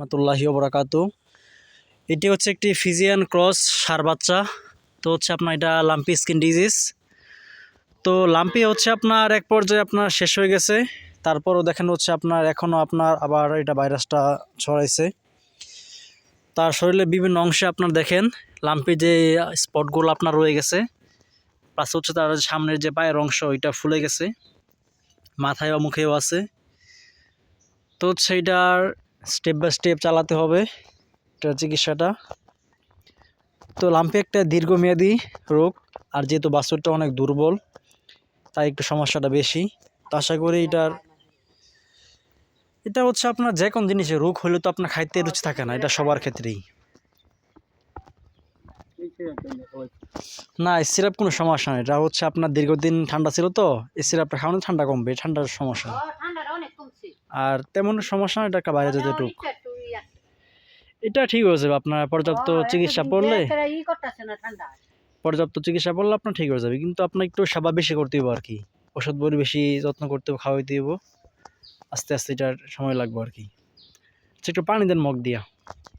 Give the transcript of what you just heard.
রহমতুল্লাহি বরাকাত এটি হচ্ছে একটি ফিজিয়ান ক্রস সার বাচ্চা। তো হচ্ছে আপনার এটা লাম্পি স্কিন ডিজিজ। তো লাম্পি হচ্ছে আপনার এক পর্যায়ে আপনার শেষ হয়ে গেছে। তারপরও দেখেন হচ্ছে আপনার এখনও আপনার আবার এটা ভাইরাসটা ছড়াইছে। তার শরীরে বিভিন্ন অংশে আপনার দেখেন লাম্পি যে স্পটগুলো আপনার রয়ে গেছে, প্লাস হচ্ছে তার সামনের যে পায়ের অংশ, ওইটা ফুলে গেছে। মাথায় বা মুখেও আছে। তো সেইটার স্টেপ বাই স্টেপ চালাতে হবে এটার চিকিৎসাটা। তো লাম্পি একটা দীর্ঘমেয়াদী রোগ, আর যেহেতু বাছুরটা অনেক দুর্বল, তাই একটু সমস্যাটা বেশি। তো আশা করি এটার এটা হচ্ছে আপনার যে কোন জিনিসের রোগ হলে তো আপনার খাইতে রুচি থাকে না, এটা সবার ক্ষেত্রেই। না সিরাপ কোনো সমস্যা নেই, এটা হচ্ছে আপনার দীর্ঘদিন ঠান্ডা ছিল তো, এই সিরাপটা খাওয়ানো ঠান্ডা কমবে, ঠান্ডার সমস্যা না। ঠান্ডাটা অনেক কমছে আর তেমন সমস্যা না এটা একটা বাইরে যেতে টুক। আছে। এটা ঠিক হয়ে যাবে আপনার পর্যাপ্ত চিকিৎসা পড়লে পর্যাপ্ত চিকিৎসা পড়লে আপনার ঠিক হয়ে যাবে কিন্তু আপনার একটু সেবা বেশি করতে হবে আর কি। ওষুধ বড়ি বেশি যত্ন করতে হবে খাওয়াইতে হবে আস্তে আস্তে এটার সময় লাগবে আর কি। আচ্ছা, একটু পানি দেন মগ দিয়া।